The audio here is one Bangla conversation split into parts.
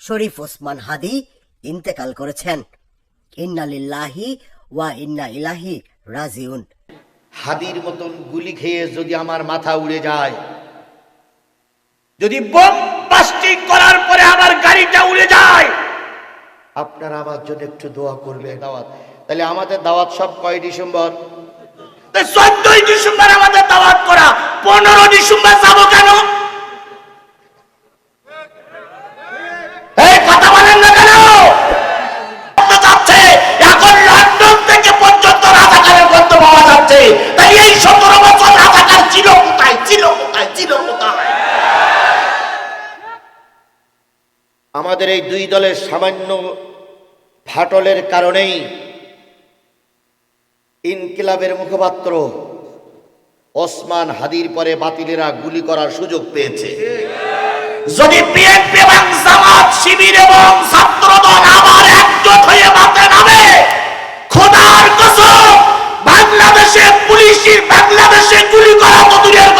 শরীফ ওসমান হাদি ইন্তেকাল করেছেন। ইন্নালিল্লাহি ওয়া ইন্না ইলাহি রাজিউন। হাদির মতন গুলি খেয়ে যদি আমার মাথা উড়ে যায়, যদি বোম বাস্টিং করার পরে আমার গাড়িটা উড়ে যায়, আপনারা আমার জন্য একটু দোয়া করবে দাওয়াত। তাহলে আমাদের দাওয়াত সব কয় ডিসেম্বর? চোদ্দই ডিসেম্বর আমাদের দাওয়াত করা। পনেরো ডিসেম্বর যাব কেন? এই দুই দলের সামান্য ফাটলের কারণেই ইনকিলাবের মুখপাত্র ওসমান হাদির পরে বাতিলেরা গুলি করার সুযোগ পেয়েছে। যদি বাংলাদেশে পুলিশি বাংলাদেশে গুলি করা তো দূরের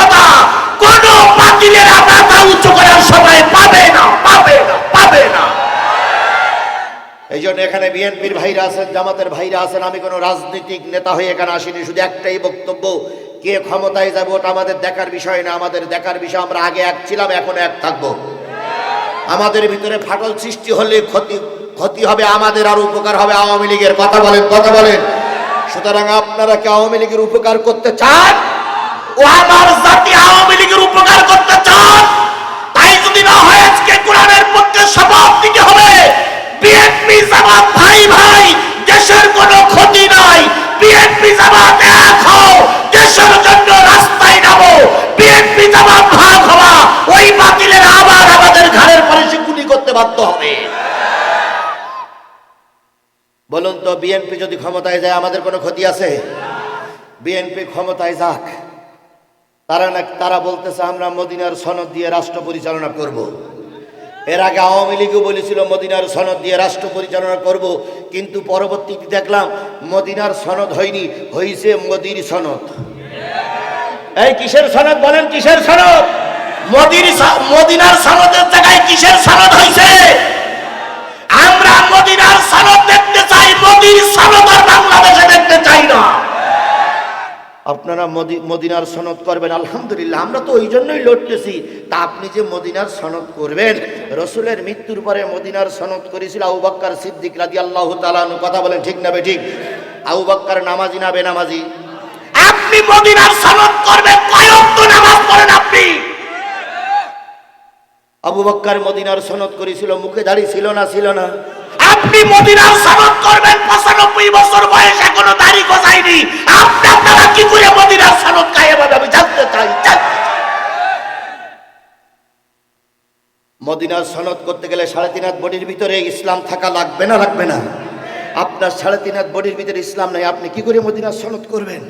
এখানে বিএনপির ভাইরা আছেন, জামাতের ভাইরা আছেন, আমি কোনো রাজনৈতিক নেতা হয়ে এখানে আসিনি, শুধু একটাই বক্তব্য, কে ক্ষমতায় যাবে ওটা আমাদের দেখার বিষয় না, আমাদের দেখার বিষয় আমরা আগে এক ছিলাম, এখন এক থাকব। আমাদের ভিতরে ফাটল সৃষ্টি হলে ক্ষতি ক্ষতি হবে, আমাদের আর উপকার হবে, আওয়ামী লীগের কথা বলেন কথা বলেন। সুতরাং আপনারা কি আওয়ামী লীগের উপকার করতে চান? ও আমার জাতি আওয়ামী লীগের উপকার করতে চান? তাই যদি না হয়, আজকে কোরআনের পক্ষে শপথ দিতে হবে। ভাই ভাই, দেশের ক্ষতি নাই। বিএনপি রাস্তায় ওই আবার আমাদের পরে করতে হবে। বলুন তো, বিএনপি যদি ক্ষমতায় যায়, আমাদের কোনো ক্ষতি আছে? বিএনপি ক্ষমতায় যাক। তারা না তারা বলতেছে, আমরা মদিনার সনদ দিয়ে রাষ্ট্র পরিচালনা করব। এর আগে আওয়ামী লীগও বলেছিল, মদিনার সনদ দিয়ে রাষ্ট্র পরিচালনা করব। কিন্তু পরবর্তীতে দেখলাম, মদিনার সনদ হয়নি হয়েছে মোদির সনদ। এই কিসের সনদ বলেন, কিসের সনদ? মোদির মদিনার সনদের জায়গায় কিসের সনদ হয়েছে আমরা মদিনার সনদ দেখতে চাই, মোদির সনদ আর বাংলাদেশে দেখতে চাই না। আপনারা মদিনার সনদ করবেন, আলহামদুলিল্লাহ, আমরা তো ওই জন্যই লড়তেছি। তা আপনি যে মদিনার সনদ করবেন, রসুলের মৃত্যুর পরে মদিনার সনদ করেছিল আবু বাক্কার সিদ্দিক রাজি আল্লাহ তালানু কথা বলেন ঠিক না ঠিক আবু বাক্কার নামাজি না বেনামাজি? আপনি মদিনার সনদ করবেন নামাজ পড়েন আপনি। আবু বক্কার মদিনার সনদ করেছিল, মুখে দাড়ি ছিল না ছিল না। আপনি মদিনার সনদ করবেন, পঁচানব্বই বছর বয়স এখনও দাড়ি গজায়নি। আপনি আপনারা কি করে মদিনার সনদ কায়েম হবে আমি জানতে চাই জানতে চাই। মদিনার সনদ করতে গেলে সাড়ে তিন হাত বডির ভিতরে ইসলাম থাকা লাগবে না লাগবে না। আপনার সাড়ে তিন হাত বডির ভিতরে ইসলাম নাই, আপনি কি করে মদিনার সনদ করবেন?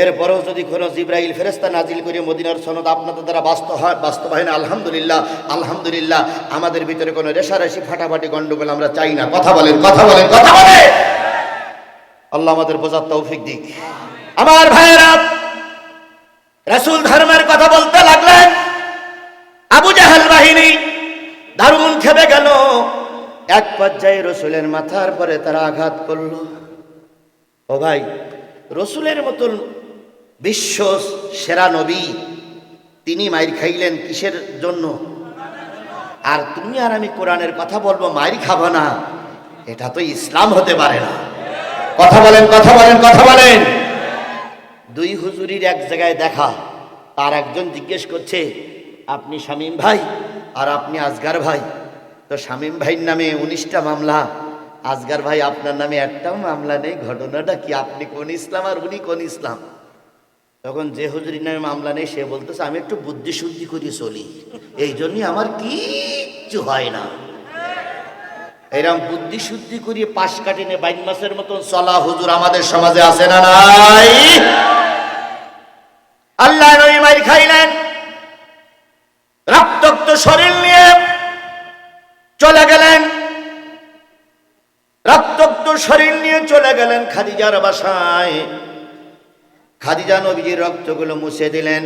এরপরেও যদি কোনো জিব্রাইল ফেরেস্তা নাজিল করে মদিনার সনদ আপনাদের দ্বারা বাস্তব হয় বাস্তব হয় না, আলহামদুলিল্লাহ আলহামদুলিল্লাহ, আমাদের ভিতরে কোনো রেশারেশি ফাটাফাটি গন্ডগোল আমরা চাই না। কথা বলেন কথা বলেন কথা বলেন! আল্লাহ আমাদের বোঝার তৌফিক দিক। আমার ভাইয়েরা, রাসূল ধর্মের কথা বলতে লাগলেন। দারুণ খেপে গেল। এক পর্যায়ে রসুলের মাথার পরে তারা আঘাত করল। ও ভাই, রসুলের মতন বিশ্ব সেরা নবী তিনি মাইর খাইলেন কিসের জন্য? আর তুমি আর আমি কোরআনের কথা বলব, মাইর খাব না। এটা তো ইসলাম হতে পারে না। কথা বলেন কথা বলেন কথা বলেন। দুই হুজুরির এক জায়গায় দেখা, তার একজন জিজ্ঞেস করছে, আপনি শামীম ভাই? আর আপনি আজগার ভাই। তো শামীম ভাইয়ের নামে উনিশটা মামলা। আজগার ভাই আপনার নামে একটাও মামলা নেই। ঘটনাটা কি আপনি কোন ইসলাম আর উনি কোন ইসলাম? তখন যে হুজুরির নামে মামলা নেই, সে বলতেছে, আমি একটু বুদ্ধি শুদ্ধি করে চলি। এই জন্যই আমার কিচ্ছু হয় না। এরকম বুদ্ধি শুদ্ধি করিয়ে পাশ কাটিনে বাইন মাসের মতন চলা হুজুর আমাদের সমাজে আছে না নাই? আল্লাহ নবী মাইর খাইলেন। চলে গেলেন। রক্তাক্ত শরীর নিয়ে চলে গেলেন খাদিজার বাসায়। খাদিজা নবীজির রক্তগুলো মুছে দিলেন।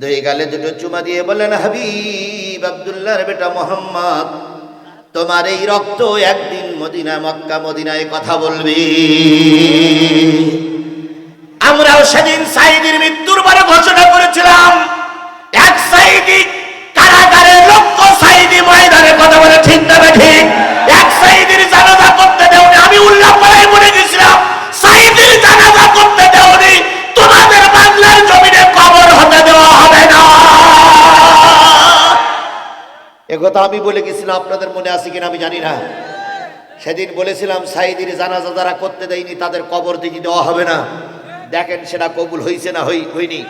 দুই গালে দুটো চুমা দিয়ে বললেন, হাবিব আব্দুল্লাহর বেটা মোহাম্মদ, তোমার এই রক্ত একদিন মদিনা মক্কা মদিনায় কথা বলবি। আমরাও সেদিন সাইদির মৃত্যুর পরে ঘোষণা করেছিলাম, এক সাইদি কারাগারে লক্ষ সাইদি ময়দানে কথা বলে, ঠিক না এক সাইদির জানাজা করতে দেওনি, আমি উল্লাহ করে বলে গেছিলাম, সাইদির জানাজা করতে দেওনি, তোমাদের বাংলার জমিনে কবর হতে দেওয়া হবে না। একথা আমি বলে গেছিলাম, আপনাদের মনে আছে কিনা আমি জানি না। সেদিন বলেছিলাম, সাইদির জানাজা যারা করতে দেয়নি, তাদের কবর দিতে দেওয়া হবে না। দেখেন সেটা কবুল হয়েছে না হয়নি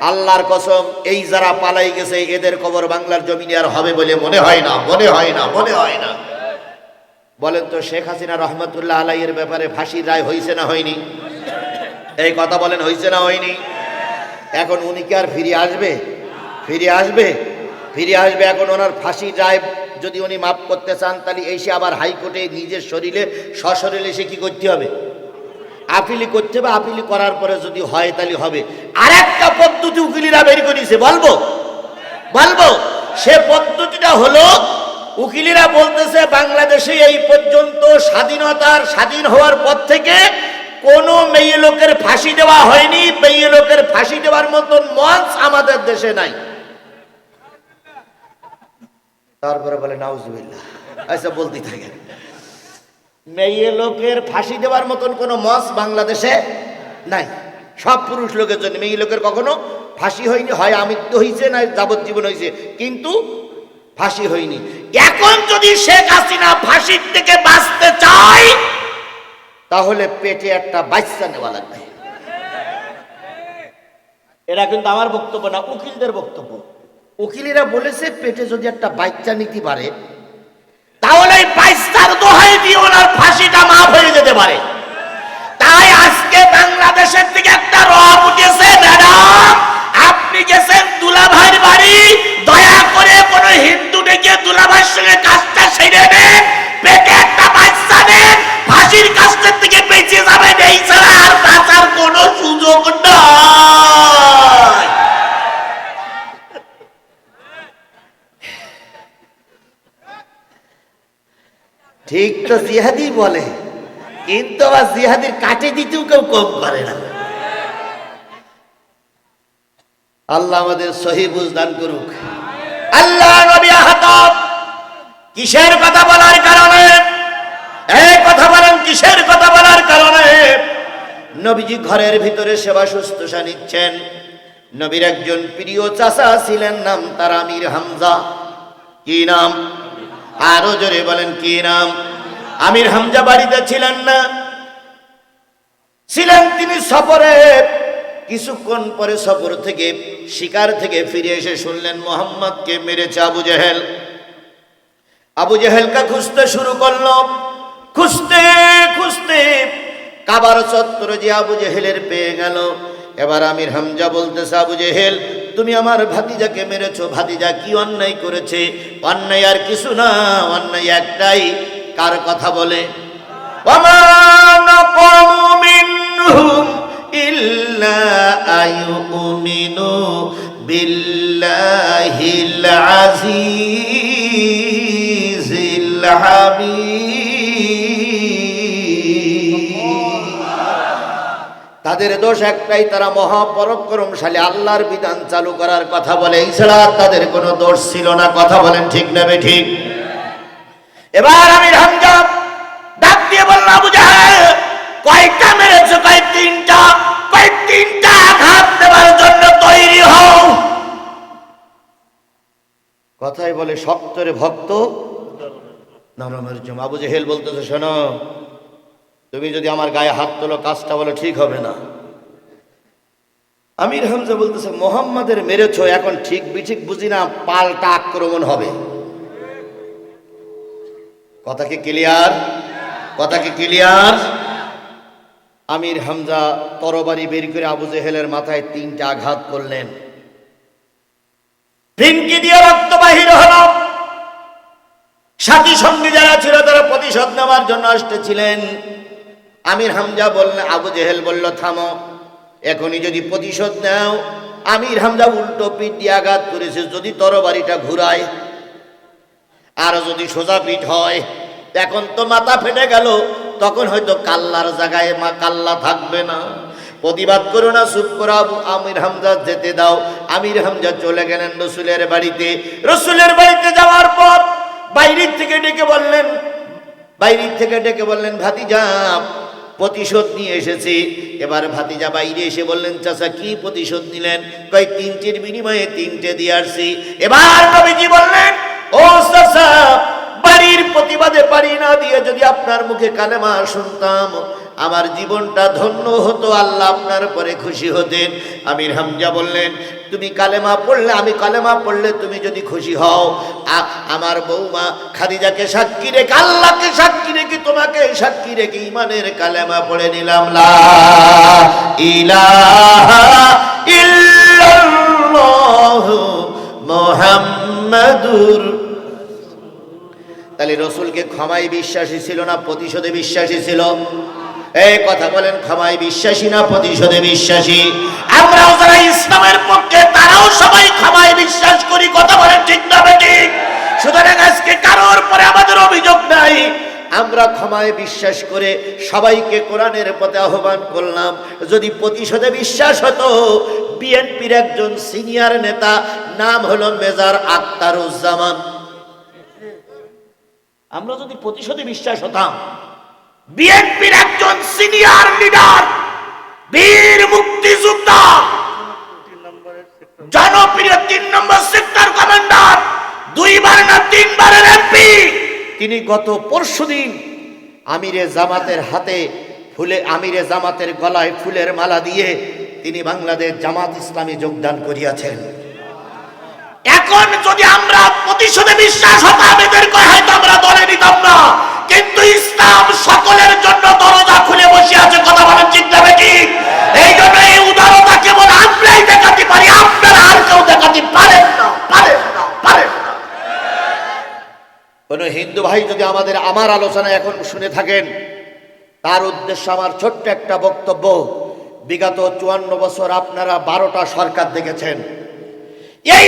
আল্লাহর কসম, এই যারা পালাই গেছে, এদের কবর বাংলার জমিনে আর হবে বলে মনে হয় না, মনে হয় না, মনে হয় না। বলেন তো, শেখ হাসিনা রহমতুল্লাহ আলাইয়ের ব্যাপারে ফাঁসির রায় হয়েছে না হয়নি? এই কথা বলেন হয়েছে না হয়নি? এখন উনি কি আর ফিরে আসবে? ফিরে আসবে? ফিরে আসবে এখন ওনার ফাঁসির রায় যদি উনি মাফ করতে চান, তাহলে এসে আবার হাইকোর্টে নিজের শরীরে, সশরীরে এসে কি করতে হবে? আপিলি করতে হবে, আপিলি করার পরে যদি হয় তাহলে হবে। আর একটা পদ্ধতি উকিলিরা বের করেছে বলব? বলব? সে পদ্ধতিটা হলো, উকিলিরা বলতেছে, বাংলাদেশে এই পর্যন্ত স্বাধীনতার স্বাধীন হওয়ার পর থেকে কোনো মেয়ে লোকের ফাঁসি দেওয়া হয়নি, মেয়ে লোকের ফাঁসি দেওয়ার মতন মঞ্চ আমাদের দেশে নাই। তারপরে বলে, নাউজুবিল্লাহ। আচ্ছা বলতে থাকেন। মেয়ে লোকের ফাঁসি দেওয়ার মতন কোনো মঞ্চ বাংলাদেশে নাই। সব পুরুষ লোকের জন্য। মেয়ে লোকের কখনো ফাঁসি হয়নি। হয় আমৃত্যু হয়েছে না যাবজ্জীবন হয়েছে কিন্তু ফাঁসি হয়নি। এখন যদি শেখ হাসিনা ফাঁসির থেকে বাঁচতে চায়, তাহলে পেটে একটা বাচ্চা নেওয়া লাগবে। এরা কিন্তু আমার বক্তব্য না, উকিলদের বক্তব্য। উকিলেরা বলেছে পেটে যদি একটা বাচ্চা নিতে পারে তাহলে এই বাইশটার দোহাই দিয়ে ওনার ফাঁসিটা মাফ হয়ে যেতে পারে। তাই আজকে বাংলাদেশের থেকে একটা রব উঠেছে, ম্যাডাম। আপনি গেছেন দুলাভাইয়ের বাড়ি। দয়া করে কোন হিন্দু ডেকে দুলাভাইয়ের সঙ্গে কাজটা সেরে নেন। পেটে একটা বাচ্চা নেন। ফাঁসির কাজটার থেকে বেঁচে যাবেন, এই ছাড়া আর বাঁচার কোনো সুযোগ নয় ঠিক তো জিহাদি বলে, কিন্তু আবার জিহাদির কাটে দিতেও কেউ কম করে না। আল্লাহ আমাদের সহি বুঝদান করুক। আল্লাহ নবী আহতাব কিসের কথা বলার কারণে? এই কথা বলেন, কিসের কথা বলার কারণে? নবীজি ঘরের ভিতরে সেবা শুশ্রূষা নিচ্ছেন। নবীর একজন প্রিয় চাচা ছিলেন, নাম তার আমির হামজা। কি নাম? আরও জোরে বলেন, কি নাম? আমির হামজা বাড়িতে ছিলেন না। ছিলেন তিনি সফরে। কিছুক্ষণ পরে সফর থেকে, শিকার থেকে ফিরে এসে শুনলেন, মোহাম্মদকে মেরেছে আবু জেহেল। আবু জেহেলকে খুঁজতে শুরু করল। খুঁজতে খুঁজতে কাবার চত্বরে যে আবু জেহেলের পেয়ে গেল। এবার আমির হামজা বলতেছে, আবু জেহেল তুমি আমার ভাতিজাকে মেরেছো, ভাতিজা কি অন্যায় করেছে? অন্যায় আর কিছু না, অন্যায় একটাই, কার কথা বলে? বিল্লাহিল আজিজিল হাবিব তাদের দোষ একটাই, তারা মহাপরাক্রমশালী, আল্লাহর বিধান চালু করার কথা বলে। এছাড়া তাদের কোনো দোষ ছিল না। কথা বলেন ঠিক নেবে ঠিক? এবার আমির হামজা ডাক দিয়ে বললাম, আবু কয়টা মেরেছো? কয় তিনটা? কয় তিনটা আঘাত দেওয়ার জন্য তৈরি হও। কথাই বলে সপ্তরে ভক্ত নরমের জম। আবু জেহেল বলতেছে, শোনো তুমি যদি আমার গায়ে হাত তোলো, কাজটা বলো, ঠিক হবে না। আমির হামজা বলতেছে, মোহাম্মদের মেরেছো, এখন ঠিক বিঠিক বুঝি না, পাল্টা আক্রমণ হবে। কথা কি ক্লিয়ার কথা কি ক্লিয়ার আমির হামজা তরবারি বের করে আবু জেহেলের মাথায় তিনটা আঘাত করলেন। ফিনকি দিয়ে রক্ত বাহির হলো। সাথী সঙ্গী যারা ছিল, তারা প্রতিশোধ নেওয়ার জন্য আসতেছিলেন। আমির হামজা বললেন আবু জেহেল বলল, থামো, এখনই যদি প্রতিশোধ নেও। আমির হামজা উল্টো পিঠ দিয়ে আঘাত করেছে, যদি তরবারিটা ঘুরায়, আর যদি সোজা পিঠ হয়, এখন তো মাথা ফেটে গেল, তখন হয়তো কাল্লার জায়গায় মা কাল্লা থাকবে না। প্রতিবাদ করো না, চুপ করো আমির হামজা যেতে দাও। আমির হামজা চলে গেলেন রসুলের বাড়িতে। রসুলের বাড়িতে যাওয়ার পর বাইরের থেকে ডেকে বললেন, বাইরের থেকে ডেকে বললেন ভাতি ভাতিজা প্রতিশোধ নিয়ে এসেছি। এবার ভাতিজা বাইরে এসে বললেন, চাচা, কি প্রতিশোধ নিলেন? কয়, তিনটের বিনিময়ে তিনটে দিয়ে আসছি। এবার নবীজি বললেন, ও চাচা বাড়ির প্রতিবাদে বাড়ি না দিয়ে যদি আপনার মুখে কালেমা শুনতাম, আমার জীবনটা ধন্য হতো, আল্লাহ আপনার পরে খুশি হতেন। আমির হামজা বললেন, তুমি কালেমা পড়লে, আমি কালেমা পড়লে তুমি যদি খুশি হও আমার বৌমা খাদিজাকে সাক্ষী রেখে, আল্লাহকে সাক্ষী রেখে তোমাকে সাক্ষী রেখে ইমানের কালেমা পড়ে নিলাম। লা ইলাহা রসুলকে ক্ষমায় বিশ্বাসী ছিল না, প্রতিশোধে বিশ্বাসী ছিল। এই কথা বলেন, ক্ষমায় বিশ্বাসী না, প্রতিশোধে বিশ্বাসী? আমরাও যারা ইসলামের পক্ষে, তারাও সবাই ক্ষমায় বিশ্বাস করি। কথা বলেন ঠিক না ঠিক? সুতরাং আজকে কারোর পরে আমাদের অভিযোগ নাই। আমরা ক্ষমায় বিশ্বাস করে সবাইকে কোরআনের পথে আহ্বান করলাম। যদি প্রতিশোধে বিশ্বাস হতো, বিএনপির একজন সিনিয়র নেতা, নাম হলো মেজর আক্তারুজ্জামান। আমরা যদি প্রতিশোধে বিশ্বাস হতাম, বিএনপির একজন সিনিয়র লিডার, বীর মুক্তিযোদ্ধা, জনপ্রিয় তিন নম্বর সেক্টর কমান্ডার, দুইবার না তিনবারের এমপি, তিনি গত পরশুদিন আমিরে জামাতের হাতে ফুলে, আমিরে জামাতের গলায় ফুলের মালা দিয়ে তিনি বাংলাদেশ জামাত ইসলামী যোগদান করিয়াছেন। এখন যদি আমরা প্রতিশোধে বিশ্বাস হতাম এদেরকে হয়তো আমরা দলে নিতাম না কিন্তু ইসলাম সকলের জন্য দরজা খুলে বসে আছে, কথা বলেন চিন্তা বেটি এই জন্য এই উদারতা কেবল আমরাই দেখাতে পারি, আপনারা আর কেউ দেখাতে পারেন না পারেন না হিন্দু ভাই যদি আমাদের, আমার আলোচনা এখন শুনে থাকেন, তার উদ্দেশ্য আমার ছোট্ট একটা বক্তব্য। বিগত চুয়ান্ন বছর আপনারা বারোটা সরকার দেখেছেন। এই